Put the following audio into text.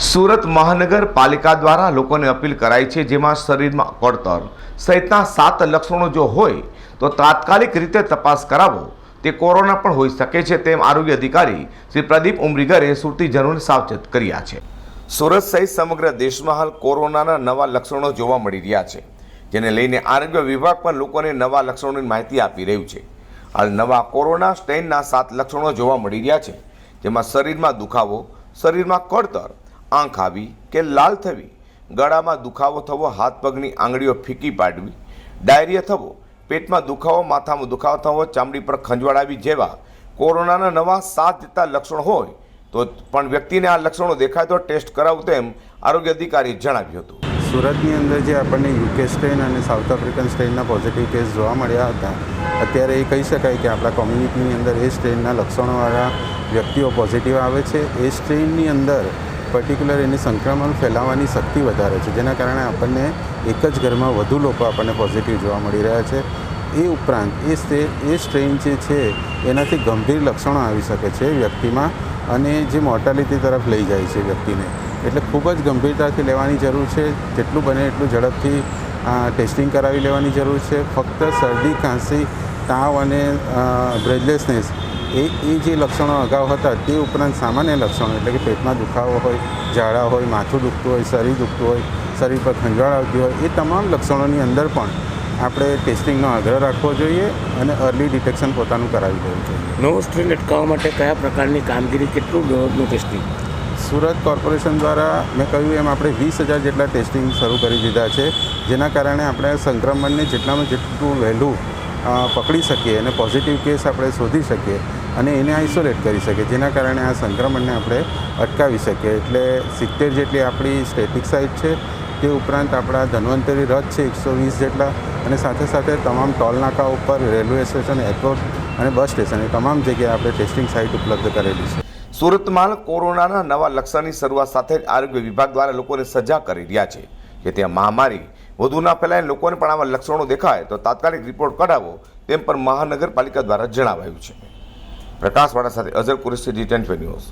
સુરત મહાનગરપાલિકા દ્વારા લોકોને અપીલ કરાઈ છે, જેમાં શરીરમાં કળતર સહિતના સાત લક્ષણો જો હોય, તો તાત્કાલિક રીતે તપાસ કરાવો. તે કોરોના પણ હોઈ શકે છે તેમ આરોગ્ય અધિકારી શ્રી પ્રદીપ ઉમરીગરે સુરતીજનોને સાવચેત કર્યા છે. સુરત સહિત સમગ્ર દેશમાં હાલ કોરોનાના નવા લક્ષણો જોવા મળી રહ્યા છે, જેને લઈને આરોગ્ય વિભાગ પણ લોકોને નવા લક્ષણોની માહિતી આપી રહ્યું છે. હાલ નવા કોરોના સ્ટેનના સાત લક્ષણો જોવા મળી રહ્યા છે, જેમાં શરીરમાં દુખાવો, શરીરમાં કળતર આંખ આવી કે લાલ થવી, ગળામાં દુખાવો થવો, હાથ પગની આંગળીઓ ફીકી પાડવી, ડાયરિયા થવો, પેટમાં દુખાવો, માથામાં દુખાવો થવો, ચામડી પર ખંજવાળ જેવા કોરોનાના નવા સાત જેટલા લક્ષણો હોય તો પણ વ્યક્તિને આ લક્ષણો દેખાય તો ટેસ્ટ કરાવું તેમ આરોગ્ય અધિકારીએ જણાવ્યું હતું. સુરતની અંદર જે આપણને યુકે સ્ટ્રેન અને સાઉથ આફ્રિકન સ્ટ્રેનના પોઝિટિવ કેસ જોવા મળ્યા હતા, અત્યારે એ કહી શકાય કે આપણા કોમ્યુનિટીની અંદર એ સ્ટ્રેનના લક્ષણોવાળા વ્યક્તિઓ પોઝિટિવ આવે છે. એ સ્ટ્રેનની અંદર પર્ટિક્યુલર એની સંક્રમણ ફેલાવવાની શક્તિ વધારે છે. જેના કારણે આપણને એક જ ઘરમાં વધુ લોકો આપણને પોઝિટિવ જોવા મળી રહ્યા છે. એ ઉપરાંત એ સ્ટે એ સ્ટ્રેન જે છે, એનાથી ગંભીર લક્ષણો આવી શકે છે વ્યક્તિમાં અને જે મોર્ટાલિટી તરફ લઈ જાય છે વ્યક્તિને. એટલે ખૂબ જ ગંભીરતાથી લેવાની જરૂર છે. જેટલું બને એટલું ઝડપથી ટેસ્ટિંગ કરાવી લેવાની જરૂર છે. ફક્ત શરદી, ખાંસી, તાવ અને બ્રેથલેસનેસ એ એ જે લક્ષણો અગાઉ હતા તે ઉપરાંત સામાન્ય લક્ષણો એટલે કે પેટમાં દુખાવો હોય ઝાડા હોય માથું દુખતું હોય શરીર દુખતું હોય શરીર પર ખંજવાળ આવતી હોય એ તમામ લક્ષણોની અંદર પણ આપણે ટેસ્ટિંગનો આગ્રહ રાખવો જોઈએ અને અર્લી ડિટેક્શન પોતાનું કરાવી દેવું જોઈએ. નવો સ્ટ્રેન અટકાવવા માટે કયા પ્રકારની કામગીરી કેટલું ડોઝનું ટેસ્ટિંગ સુરત કોર્પોરેશન દ્વારા મેં કહ્યું એમ આપણે વીસ હજાર જેટલા ટેસ્ટિંગ શરૂ કરી દીધા છે જેના કારણે આપણે સંક્રમણને જેટલામાં જેટલું વહેલું પકડી શકીએ અને પોઝિટિવ કેસ આપણે શોધી શકીએ અને એને આઇસોલેટ કરી શકીએ જેના કારણે આ સંક્રમણને આપણે અટકાવી શકીએ. એટલે સિત્તેર જેટલી આપણી સ્ટેટિક સાઇટ છે, તે ઉપરાંત આપણા ધન્વંતરી રથ છે, એકસો વીસ જેટલા, અને સાથે સાથે તમામ ટોલનાકા ઉપર, રેલવે સ્ટેશન એરપોર્ટ અને બસ સ્ટેશન, એ તમામ જગ્યાએ આપણે ટેસ્ટિંગ સાઇટ ઉપલબ્ધ કરેલી છે. સુરતમાં કોરોનાના નવા લક્ષણની શરૂઆત સાથે જ આરોગ્ય વિભાગ દ્વારા લોકોને સજા કરી રહ્યા છે. કે ત્યાં મહામારી વધુ ના ફેલાય લોકોને પણ આવા લક્ષણો દેખાય તો તાત્કાલિક રિપોર્ટ કઢાવો તેમ પણ મહાનગરપાલિકા દ્વારા જણાવાયું છે. પ્રકાશવાળા સાથે Azhar Qureshi D ten news.